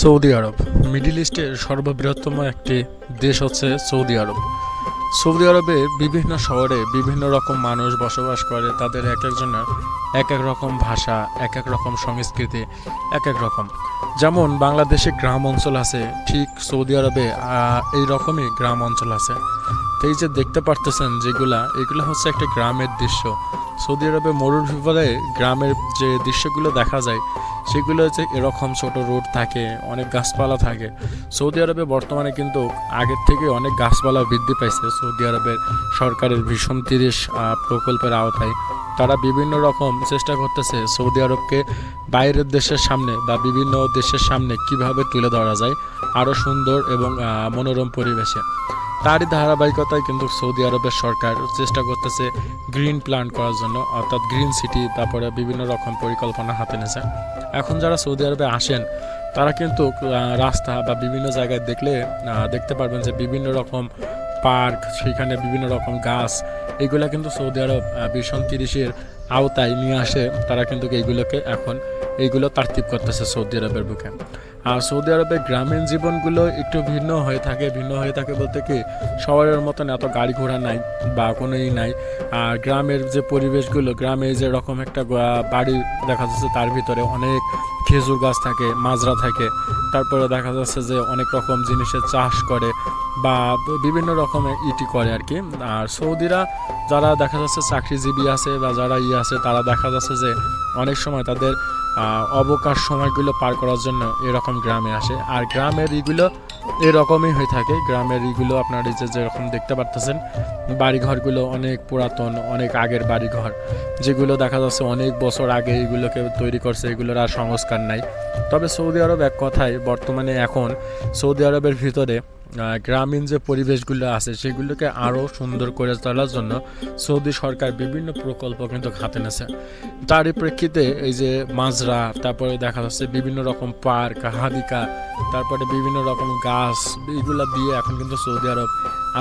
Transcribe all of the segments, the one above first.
Saudi আরব। Middle ইস্টের সর্ববৃহত্তম একটি দেশ হচ্ছে সৌদি আরব। সৌদি আরবে বিভিন্ন শহরে বিভিন্ন রকম মানুষ বসবাস করে, তাদের এক একজনের এক এক রকম ভাষা, এক এক রকম সংস্কৃতি, এক এক রকম। যেমন বাংলাদেশে গ্রাম অঞ্চল আছে, ঠিক সৌদি আরবে এই রকমই গ্রাম অঞ্চল আছে। এই যে দেখতে পারতেছেন যেগুলা, এগুলো হচ্ছে একটা গ্রামের দৃশ্য। সৌদি আরবে মরুভূমিতে গ্রামের যে দৃশ্যগুলো দেখা যায় সেগুলো হচ্ছে এরকম ছোট রোড থাকে, অনেক গাছপালা থাকে। সৌদি আরবে বর্তমানে কিন্তু আগের থেকে অনেক গাছপালা বৃদ্ধি পাইছে। সৌদি আরবের সরকারের ভীষণ তিরিশ প্রকল্পের আওতায়। তারা বিভিন্ন রকম চেষ্টা করতেছে সৌদি আরবকে বাইরের দেশের সামনে বা বিভিন্ন দেশের সামনে কীভাবে তুলে ধরা যায়, আরও সুন্দর এবং মনোরম পরিবেশে। তারই ধারাবাহিকতায় কিন্তু সৌদি আরবের সরকার চেষ্টা করতেছে গ্রিন প্ল্যান করার জন্য, অর্থাৎ গ্রিন সিটি, তারপরে বিভিন্ন রকম পরিকল্পনা হাতে নিয়েছে। এখন যারা সৌদি আরবে আসেন, তারা কিন্তু রাস্তা বা বিভিন্ন জায়গায় দেখলে দেখতে পারবেন যে বিভিন্ন রকম পার্ক সেখানে বিভিন্ন রকম গাছ, এগুলো কিন্তু সৌদি আরব ভীষণ তিরিশের আওতায় নিয়ে আসে। তারা কিন্তু এইগুলোকে এখন, এইগুলো তার্তিব করতেছে সৌদি আরবের বুকে। আর সৌদি আরবের গ্রামীণ জীবনগুলো একটু ভিন্ন হয়ে থাকে, ভিন্ন হয়ে থাকে বলতে কি, শহরের মতন এত গাড়ি ঘোড়া নাই বা কোনো ই নাই। আর গ্রামের যে পরিবেশগুলো, গ্রামে যে রকম একটা বাড়ি দেখা যাচ্ছে, তার ভিতরে অনেক খেজুর গাছ থাকে, মাজরা থাকে। তারপরে দেখা যাচ্ছে যে অনেক রকম জিনিসের চাষ করে বা বিভিন্ন রকমের ইটি করে আর কি। আর সৌদিরা যারা দেখা যাচ্ছে চাকরিজীবী আছে বা যারা ই আছে, তারা দেখা যাচ্ছে যে অনেক সময় তাদের অবকাশ সময়গুলো পার করার জন্য এরকম গ্রামে আসে। আর গ্রামের ইগুলো এরকমই হয়ে থাকে। গ্রামের ইগুলো আপনার এই যে যেরকম দেখতে পারতেছেন, বাড়িঘরগুলো অনেক পুরাতন, অনেক আগের বাড়িঘর, যেগুলো দেখা যাচ্ছে অনেক বছর আগে এগুলোকে তৈরি করছে, এগুলোর আর সংস্কার নাই। তবে সৌদি আরব এক কথায় বর্তমানে এখন সৌদি আরবের ভিতরে গ্রামীণ যে পরিবেশগুলো আছে, সেগুলোকে আরও সুন্দর করে তোলার জন্য সৌদি সরকার বিভিন্ন প্রকল্প কিন্তু হাতে নেছে তারই প্রেক্ষিতে এই যে মাজরা, তারপরে দেখা যাচ্ছে বিভিন্ন রকম পার্ক, হাদিকা, তারপরে বিভিন্ন রকম গাছ, এগুলো দিয়ে এখন কিন্তু সৌদি আরব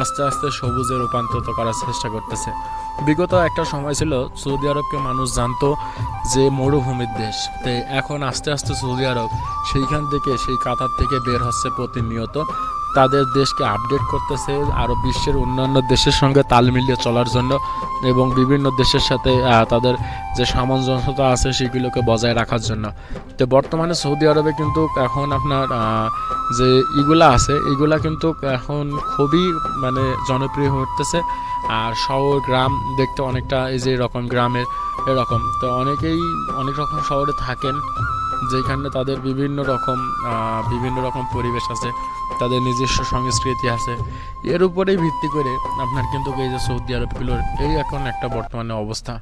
আস্তে আস্তে সবুজে রূপান্তরিত করার চেষ্টা করতেছে। বিগত একটা সময় ছিল সৌদি আরবকে মানুষ জানতো যে মরুভূমির দেশ। তাই এখন আস্তে আস্তে সৌদি আরব সেইখান থেকে, সেই কাতার থেকে বের হচ্ছে প্রতিনিয়ত। তাদের দেশকে আপডেট করতেছে আরও বিশ্বের অন্যান্য দেশের সঙ্গে তাল মিলিয়ে চলার জন্য এবং বিভিন্ন দেশের সাথে তাদের যে সামঞ্জস্যতা আছে সেগুলোকে বজায় রাখার জন্য। তো বর্তমানে সৌদি আরবে কিন্তু এখন আপনার যে ইগুলা আছে, এগুলা কিন্তু এখন খুবই মানে জনপ্রিয় উঠতেছে। আর শহর, গ্রাম দেখতে অনেকটা এই যে এরকম, গ্রামের এরকম। তো অনেকেই অনেক রকম শহরে থাকেন। যেখানে তাদের বিভিন্ন রকম বিভিন্ন রকম পরিবেশ আছে, তাদের নিজস্ব সংস্কৃতি আছে। এর উপরেই ভিত্তি করে আপনার কিন্তু এই যে সৌদি আরবগুলোর এই এখন একটা বর্তমানে অবস্থা।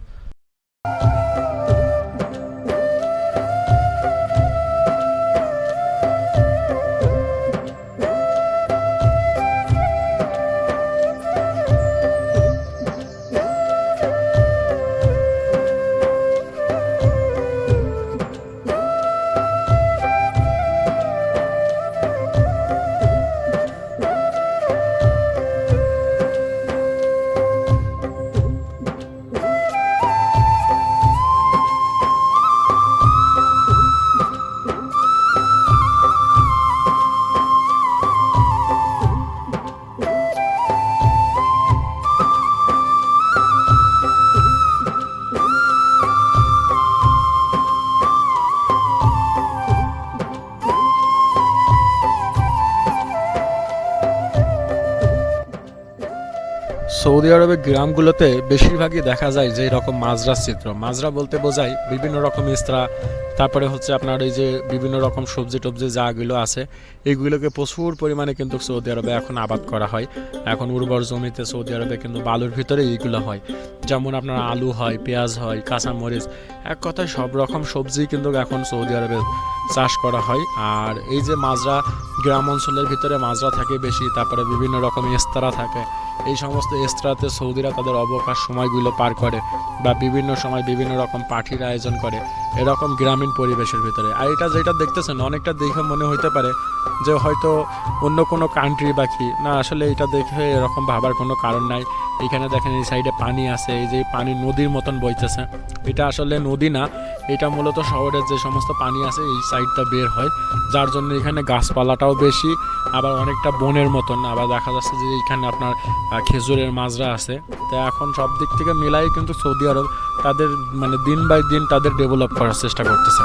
সৌদি আরবের গ্রামগুলোতে বেশিরভাগই দেখা যায় যে এরকম মাজরার চিত্র। মাজরা বলতে বোঝায় বিভিন্ন রকম ইস্ত্রা, তারপরে হচ্ছে আপনার এই যে বিভিন্ন রকম সবজি টবজি যাগুলো আছে এইগুলোকে প্রচুর পরিমাণে কিন্তু সৌদি আরবে এখন আবাদ করা হয়। এখন উর্বর জমিতে সৌদি আরবে কিন্তু বালুর ভিতরে এইগুলো হয়। যেমন আপনার আলু হয়, পেঁয়াজ হয়, কাঁচামরিচ, এক কথায় সব রকম সবজি কিন্তু এখন সৌদি আরবে চাষ করা হয়। আর এই যে মাজরা গ্রাম অঞ্চলের ভিতরে মাজরা থাকে বেশি, তারপরে বিভিন্ন রকম ইস্তারা থাকে। এই সমস্ত এস্ত্রাতে সৌদিরা তাদের অবকাশ সময়গুলো পার করে বা বিভিন্ন সময় বিভিন্ন রকম পার্টির আয়োজন করে, এরকম গ্রামীণ পরিবেশের ভিতরে। আর এটা যেটা দেখতেছেন, অনেকটা দেখে মনে হইতে পারে যে হয়তো অন্য কোনো কান্ট্রি বা কি, না, আসলে এটা দেখে এরকম ভাবার কোনো কারণ নাই। এখানে দেখেন এই সাইডে পানি আছে, এই যে পানি নদীর মতন বইতেছে। এটা আসলে নদী না, এটা মূলত শহরের যে সমস্ত পানি আছে, এই সাইডটা বের হয়। যার জন্য এখানে গাছপালাটাও বেশি, আবার অনেকটা বনের মতন। আবার দেখা যাচ্ছে যে এখানে আপনার খেজুরের মাজরা আছে। তা এখন সব দিক থেকে মিলাই কিন্তু সৌদি আরব তাদের মানে দিন বাই দিন তাদের ডেভেলপ করার চেষ্টা করতেছে।